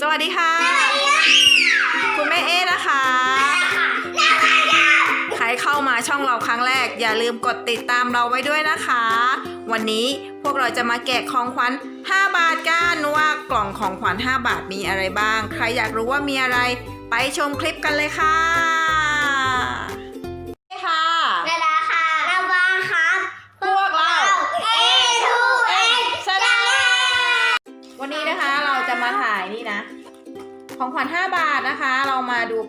สวัสดีค่ะ คุณแม่เอ๊นะคะ ใครเข้ามาช่องเราครั้งแรก อย่าลืมกดติดตามเราไว้ด้วยนะคะ วันนี้พวกเราจะมาแกะของขวัญ 5 บาทกันว่ากล่องของขวัญ 5 บาทมีอะไรบ้าง ใครอยากรู้ว่ามีอะไร ไปชมคลิปกันเลยค่ะ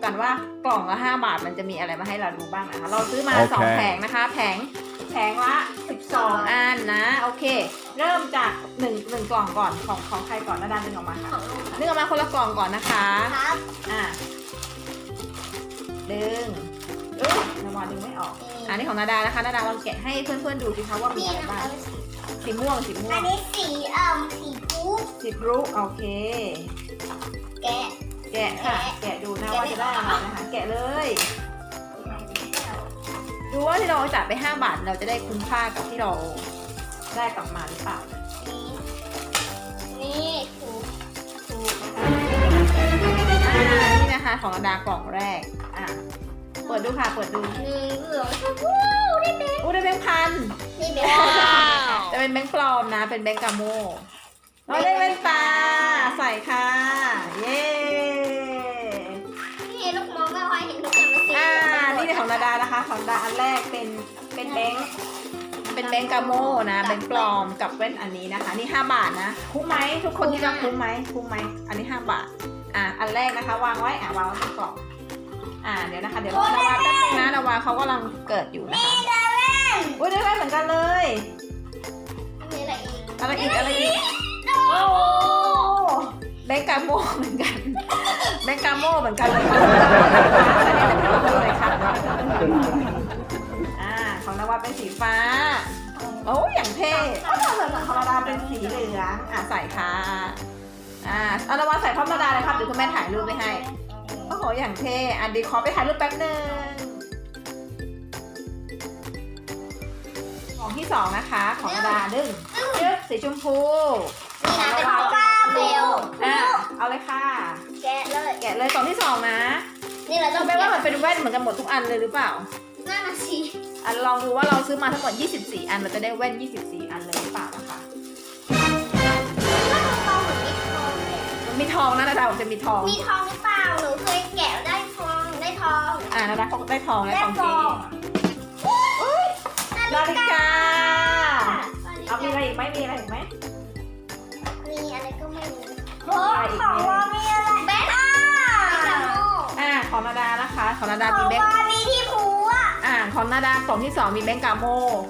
กันว่ากล่องละ 5 บาทมันจะมีอะไรมาให้เราดูบ้างนะคะ เราซื้อมา โอเคสองแผงนะคะ แผงแผงละ 12 อันนะ โอเค เริ่มจาก1นึ่งหนึ่งกล่องก่อนของของใครก่อนนะดันดึงออกมาค่ะดึงออกมาคนละกล่องก่อนนะคะ ครับอะดึงอุ๊ยนาวาดึงไม่ออก อันนี้ของนาดานะคะนาดาลองแกะให้เพื่อนๆดูสิคะว่ามีนี่อะไรนะบ้างคะสีม่วงสีม่วอังนนี้สีเอ่มสีฟูสีบรุโอเค แกะ แกะค่ะ แกะดูนะว่าจะได้อะไรนะคะ แกะเลย ดูว่าที่เราจ่ายไป 5 บาทเราจะได้คุ้มค่ากับที่เราได้กลับมาหรือเปล่านี่นี่ถูกถูกอ่านี่นะคะของระดากล่องแรก อะ เปิดดูค่ะ เปิดดูหนึ่งเหลืองชมพูได้ไหมอู้ได้แบงค์พันนี่เป็นจะเป็นแบงค์ปลอมนะ เป็นแบงค์กาโม เราได้แว่นตาใส่ค่ะ เย้นี่ลูกมองไม่ค่อยเห็นทุกอย่างมันสีอ่านี่ในของนาดานะคะ ของนาดาอันแรกเป็นเป็นแบงค์เป็นแบงค์กาโมนะแบงค์ปลอมกับแว่นอันนี้นะคะ นี่ 5 บาทนะคุ้มไหมทุกคนที่จะคุ้มไหมคุ้มไหมอันนี้ 5 บาทอ่าอันแรกนะคะ วางไว้อะวางไว้ในกล่องอ่าเดี๋ยวนะคะเดี๋ยวนาวาแป๊บนึงนะนาวาเขากำลังเกิดอยู่นะคะอุ้ยได้แว่นเหมือนกันเลยมีอะไรอีกอะไรอีกอะไรอีก โอ้แบงกาโมเหมือนกันแบงกาโมเหมือนกันเลยค่ะเลยค่ะอ่าของนาวาเป็นสีฟ้า โอ้ยอย่างเท่โอ้ยของนาดาเป็นสีเหลืองอะใส่ค่ะอ่าเอานาวาใส่พร้อมดาเลยครับเดี๋ยวคุณแม่ถ่ายรูปไปให้โอ้โหอย่างเท่อะดีขอไปถ่ายรูปแป๊บหนึ่งของที่สองนะคะ ของนาดาดึงยึดสีชมพู ของกาเบลอะเอาเลยค่ะ แกะเลย แกะเลยกล่องที่สองนะนี่เราต้อรู้งไหมว่ามันเป็นแว่นเหมือนกันหมดทุกอันเลยหรือเปล่าหน้าหนาสีอันลองดูว่าเราซื้อมาทั้งหมด 24 อันเราจะได้แว่น 24 อันเลยหรือเปล่านะคะทองเหมือนมีทองเลยมันมีทองนะนาดาบอกจะมีทอง มีทองหรือเปล่าหนูเคยแกะได้ทองได้ทอง อ่านาดาเขาได้ทองและได้ทองทเจ๊อง โอ้ของว่ามีอะไรแบงค์อะอ่าของนาดานะคะ ของนาดาขมีองแบงค์ว่ามีที่ผูอะอ่าของนาดากล่องที่สองมีแบงค์กาโม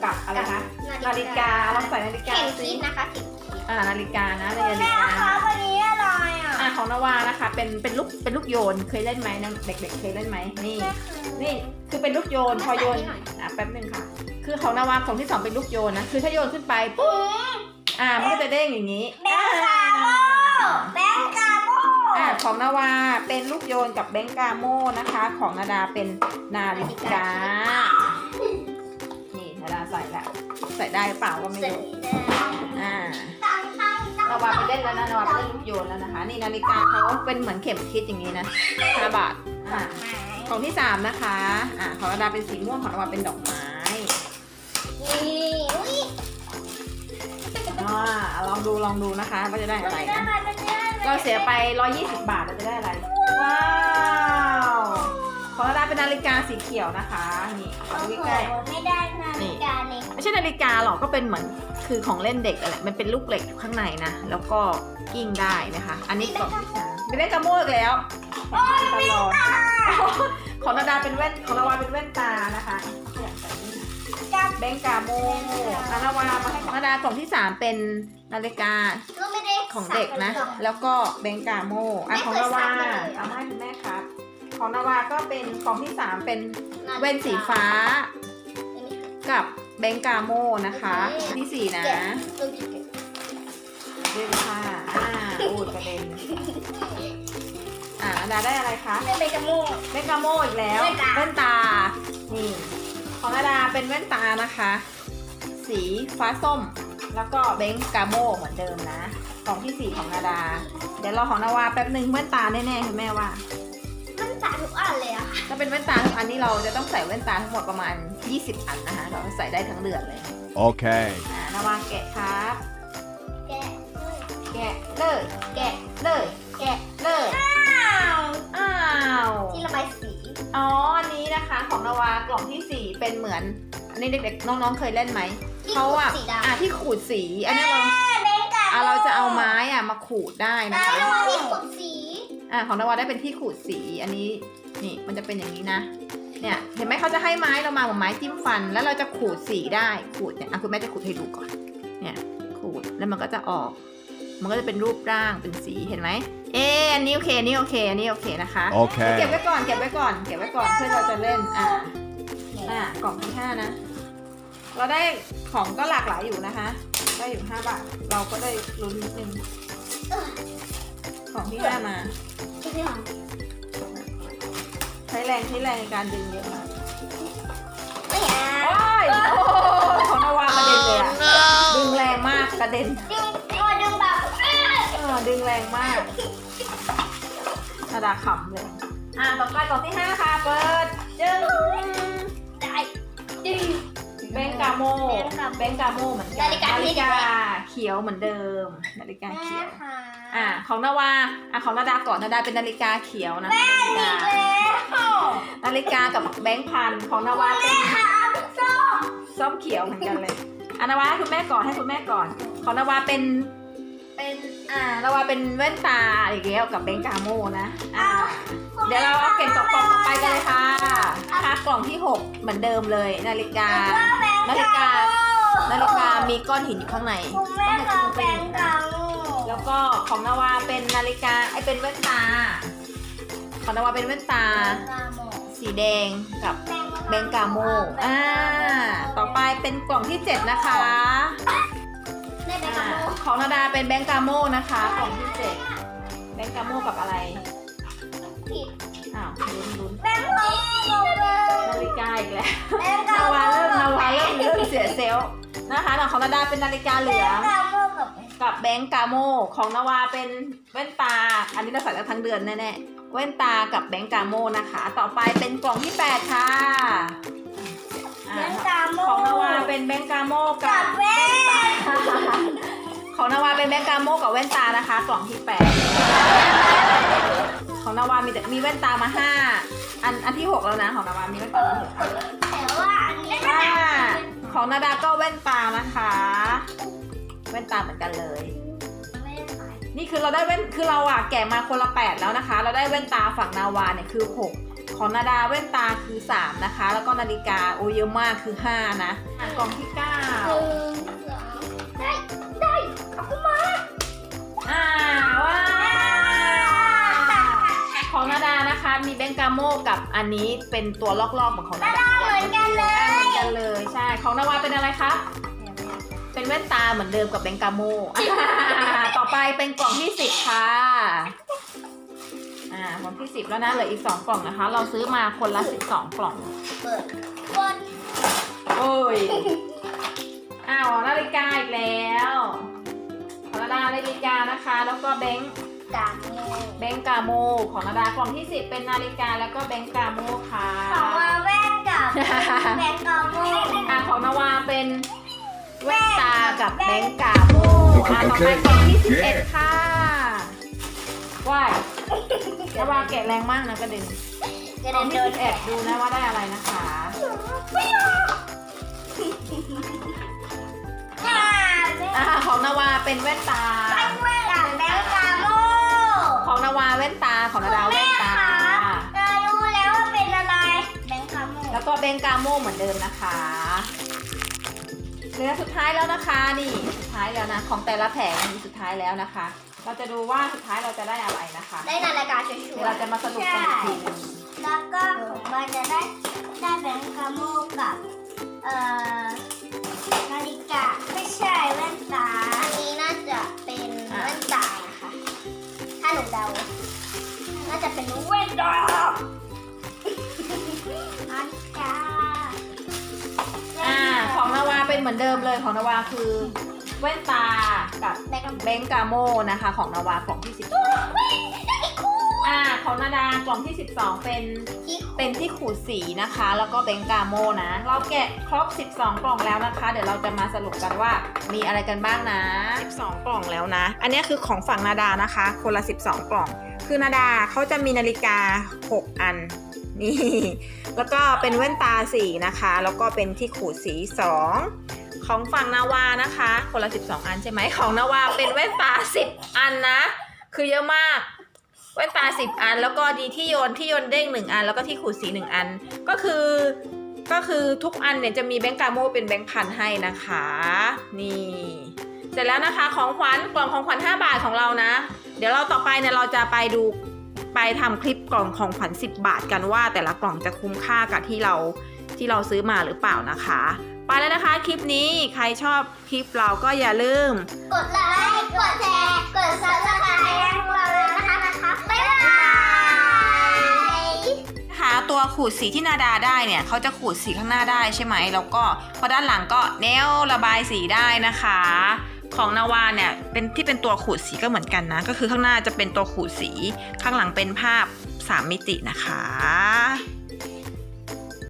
กับอะไรคะนาฬิกาลองใส่นาฬิกาเข็มสิทิศนะคะเข็มทิศอ่านาฬิกานะนาฬิแม่กาคะวันนี้อะไรอะอ่าของนาวานะคะ เป็นเป็นลูกเป็นลูกโยนเคยเล่นไหมน้องเด็กๆเคยเล่นไหมนี่นี่คือเป็นลูกโยนพอโยนอะแป๊บหนึงค่ะ คือของนาวาของที่สองเป็นลูกโยนนะคือถ้าโยนขึ้นไปปุ๊บอ่ามันก็จะเด้งอย่างนี้แบงค์กาโม แบงค์กาโมอ่าของนาวาเป็นลูกโยนกับแบงก์กาโมนะคะ ของนาดาเป็นนาฬิกา นี่นาดาใส่แล้วใส่ได้เปล่าก็ไม่รู้อ่า นาวาไปเล่นแล้วนะนาวาไปเล่นลูกโยนแล้วนะคะ นี่นาฬิกาเขาเป็นเหมือนเข็มทิศอย่างนี้นะ5บาทอ่าของที่สามนะคะ อ่าของนาดาเป็นสีม่วงของนาวาเป็นดอกไม้นี่อุ้ยอ่าลองดูลองดูนะคะว่าจะได้อะไรนะ เราเสียไป 120 บาทเราจะได้อะไร ว้าว ของนาดาเป็นนาฬิกาสีเขียวนะคะ นี่ขอดูใกล้ไม่ได้นาฬิกาเล็กๆไม่ใช่นาฬิกาหรอกก็เป็นเหมือนคือของเล่นเด็กอะไรมันเป็นลูกเหล็กอยู่ข้างในนะ แล้วก็กิ้งได้นะคะ อันนี้กล่องที่สามเป็นแว่นกระโมกอีกแล้วตลอดของนาดาเป็นแว่นของนาวาเป็นแว่นตานะคะ แบงก์กาโมอานาวามาให้ของนาดากล่องที่สามเป็นนาฬิกาก็ไม่ได้ของเด็กนะ แล้วก็แบงก์กาโมอะของนาวาเอามาให้คุณแม่ครับ ของนาวาก็เป็นของที่สามเป็นแว่นสีฟ้า กับแบงก์กาโมนะคะ ที่สี่นะเล่นค่ะ อ่าอูดกระเด็นอ่านาดาได้อะไรคะไม่ไปกระโมงแบงก์กาโมอีกแล้วแว่นตาแว่นตา นี่ ของนาดาเป็นแว่นตานะคะ สีฟ้าส้ม แล้วก็แบงก์กาโมเหมือนเดิมนะกล่องที่สี่ของนาดา เดี๋ยวรอของนาวาแป๊บหนึ่งแว่นตาแน่ๆคุณแม่ว่ามันสาทุกอันเลยอะค่ะถ้าเป็นแว่นตาทุกอันนี้เราจะต้องใส่แว่นตาทั้งหมดประมาณ 20 อันนะคะ เราใส่ได้ทั้งเดือนเลย Okay. อ่านาวาแกะครับ แกะด้วยแกะเลย แกะเลย แกะเลย อ้าว อ้าว ที่ระบายสี อ๋ออันนี้นะคะของนาวากล่องที่สี่เป็นเหมือน อันนี้เด็กๆ น้องๆเคยเล่นไหมที่เขาอะสีดำ อะที่ขูดสีอันนี้เราแบงค์กันอะเราจะเอาไม้อะมาขูดได้นะได้คะแล้วที่ขดสีอะของนาวาได้เป็นที่ขูดสีอันนี้นี่มันจะเป็นอย่างนี้นะเนี่ย เห็นไหมเขาจะให้ไม้เรามาเหมือนไม้จิ้มฟัน แล้วเราจะขูดสีได้ขูดเนี่ยอะคุณแม่จะขูดให้ดูก่อน เนี่ยขูดแล้วมันก็จะออก มันก็จะเป็นรูปร่างเป็นสีเห็นไหมเอออันนี้โอเคอันนี้โอเคอันนี้โอเคนะคะเก็บ Okay. ไว้ก่อนเก็บไว้ก่อนเก็บไว้ก่อนเพื่อเราจะเล่นอ่าอะกล่องที่ห้านะ เราได้ของก็หลากหลายอยู่นะคะ ได้อยู่ห้าบาทเราก็ได้ลุ้นนิดนึงของที่ห้ามาที่ที่ของใช้แรงใช้แรงในการดึงเยอะมากไม่เอาโอ้ยโอ้ยของนาวากระเด็นเลยอะดึงแรงมากกระเด็น ดึงแรงมากนาดาขำเลย อะต่อไปกล่องที่ห้าค่ะ เปิดจึงได้ดึงแบงกาโมแบงกาโม แบงกาโมเหมือนกันนาฬิกาที่ฬิดีกากว่าเขียวเหมือนเดิม นาฬิกาแม่เขียวค่ะอะของนาวา อะของนาดาก่อนนาดาเป็นนาฬิกาเขียวนะคะนาฬิกาแล้วนาฬิกากับแบงค์พันของนาวาเป็นค่ะส้มส้มเขียวเหมือนกันเลยอานาวาให้คุณแม่ก่อนให้คุณแม่ก่อน ของนาวาเป็น เป็นอ่านาวาเป็นแว่นตาอีกแล้วกับแบงค์กาโมนะอ่าเดี๋ยวเราเอาเก็บกล่องต่อไปกันเลยค่ะค่ะกล่องที่ 6 เหมือนเดิมเลย นาฬิกา นาฬิกา นาฬิกา มีก้อนหินอยู่ข้างในคุณแม่ค่ะแบงค์กาโมแล้วก็ของนาวาเป็นนาฬิกาไอเป็นแว่นตา ของนาวาเป็นแว่นตา สีแดงกับแบงกาโมอ่า ต่อไปเป็นกล่องที่ 7 นะคะ ได้แบงอ่ากาโมของนาดาเป็นแบงกาโมนะคะกล่องที่7แบงกาโมกับอะไร ผิดอ้าวลุ้นลุ้นแบงกาโมเลยนาฬิกาอีกแล้วแบงกานาวาโมเริ่มนาวาเริ่มเริ่มเสียเซลล์นะคะแต่ของนาดาเป็นนาฬิกาเหลืองแบงกาโมกับกับแบงกาโมของนาวาเป็นแว่นตา อันนี้เราใส่ได้ทั้งเดือนแน่ๆแว่นตากับแบงกาโมนะคะ ต่อไปเป็นกล่องที่ 8 ค่ะอ่า แบงกาโมของนาวาเป็นแบงกาโมกักับบแว่นของนาวาเป็นแบงกาโมกับแว่นตานะคะ กล่องที่แปดของนาวามีแต่มีแว่นตามาห้าอันอันที่หกแล้วนะของนาวามีแว่นตามาหกอันแต่ว่าอันนี้ไม่อ่าได้ของนาดาก็แว่นตานะคะ แว่นตาเหมือนกันเลย ไม่ได้ขายนี่คือเราได้แว่นคือเราอะแกะมาคนละแปดแล้วนะคะ เราได้แว่นตาฝั่งนาวาเนี่ยคือหก ของนาดาแว่นตาคือสามนะคะ แล้วก็นาฬิกาโอเยอะมากคือห้านะอะกล่องที่เก้าหนึ่งสองได้ได้ขอบคุณมากอ่าว้าวของนาดานะคะ มีแบงกาโมกับอันนี้เป็นตัวลอกๆเหมือนของนาดาเหมือนกันเลยอ่าเหมือนกันเลยใช่ของนาวาเป็นอะไรคะเป็นแว่นตาเหมือนเดิมกับแบงกาโมอ่าต่อไปเป็นกล่องที่สิบค่ะ อ่ากล่องที่สิบแล้วนะเหลืออีกสองกล่องนะคะ เราซื้อมาคนละสิบสองกล่อง เปิดคนโอ้ย อ้าวนาฬิกาอีกแล้วของนาดานาฬิกานะคะ แล้วก็แบงค์กางโมแบงกาโม ของนาดากล่องที่10เป็นนาฬิกาแล้วก็แบงกาโมค่ะของมาแว่นกับ แบงกาโมอะของนาวาเป็นแว่นตากับแบงกาโมอะต่อไปกล่องที่11ค่ะว้าย นาวาแกะแรงมากนะกระเด็นกระกล่เด็องนที่โดน11ดูนะว่าได้อะไรนะคะอะของนาวาเป็นแว่นตากับแบงกาโมของนาวาแว่นตาของนาดาแว่นตาเรารู้แล้วว่าเป็นอะไรแบงกาโมแล้วก็เบงกาโมเหมือนเดิมนะคะเหลือสุดท้ายแล้วนะคะนี่สุดท้ายแล้วนะ ของแต่ละแผงมีสุดท้ายแล้วนะคะ เราจะดูว่าสุดท้ายเราจะได้อะไรนะคะ ได้นาฬิกาสวยเดี๋ยวเราจะมาสรุปกันอีกทีหนึงๆแล้วก็ของมันจะได้ได้แบงกาโมกับเอ่อนาฬิกาไม่ใช่แว่นตา อันนี้น่าจะเป็นแว่นตานะคะ ถ้าหนูเดา น่าจะเป็นแว่นตานาฬิกาอ่า ของนาวาเป็นเหมือนเดิมเลยของนาวาคือ แว่นตากับ แบงค์กาโมเบงกาโมนะคะของนาวากล่องที่12อ่าของนาดากล่องที่ 12 เป็นที่เป็นที่ขูดสีนะคะ แล้วก็เบงกาโมนะ เราแกะครบ 12 กล่องแล้วนะคะ เดี๋ยวเราจะมาสรุปกันว่ามีอะไรกันบ้างนะ 12 กล่องแล้วนะ อันนี้คือของฝั่งนาดานะคะ คนละ 12 กล่อง คือนาดาเขาจะมีนาฬิกา 6 อันนี่ แล้วก็เป็นแว่นตาสีนะคะ แล้วก็เป็นที่ขูดสี 2 ของฝั่งนาวานะคะ คนละ 12 อันใช่ไหมของนาวาเป็นแว่นตา 10 อันนะ คือเยอะมากแว่นตา 10 อัน แล้วก็ดีที่โยนที่โยนเด้ง1อัน แล้วก็ที่ขูดสี 1 อัน ก็คือก็คือทุกอันเนี่ยจะมีแบงก์กาโมเป็นแบงก์พันให้นะคะ นี่เสร็จแล้วนะคะของขวัญกล่องของขวัญ5บาทของเรานะ เดี๋ยวเราต่อไปเนี่ยเราจะไปดูไปทำคลิปกล่องของขวัญ10 บาทกันว่า แต่ละกล่องจะคุ้มค่ากับที่เราที่เราซื้อมาหรือเปล่านะคะ ไปแล้วนะคะคลิปนี้ใครชอบคลิปเราก็อย่าลืม กดไลค์ กดแชร์ กดซับสไครต์ให้พวกเราด้วยนะคะนะคะบ๊ายบายนะคะตัวขูดสีที่นาดาได้เนี่ยเขาจะขูดสีข้างหน้าได้ใช่ไหมแล้วก็พอด้านหลังก็แนวระบายสีได้นะคะ ของนาวาเนี่ยเป็นที่เป็นตัวขูดสีก็เหมือนกันนะ ก็คือข้างหน้าจะเป็นตัวขูดสีข้างหลังเป็นภาพ 3 มิตินะคะ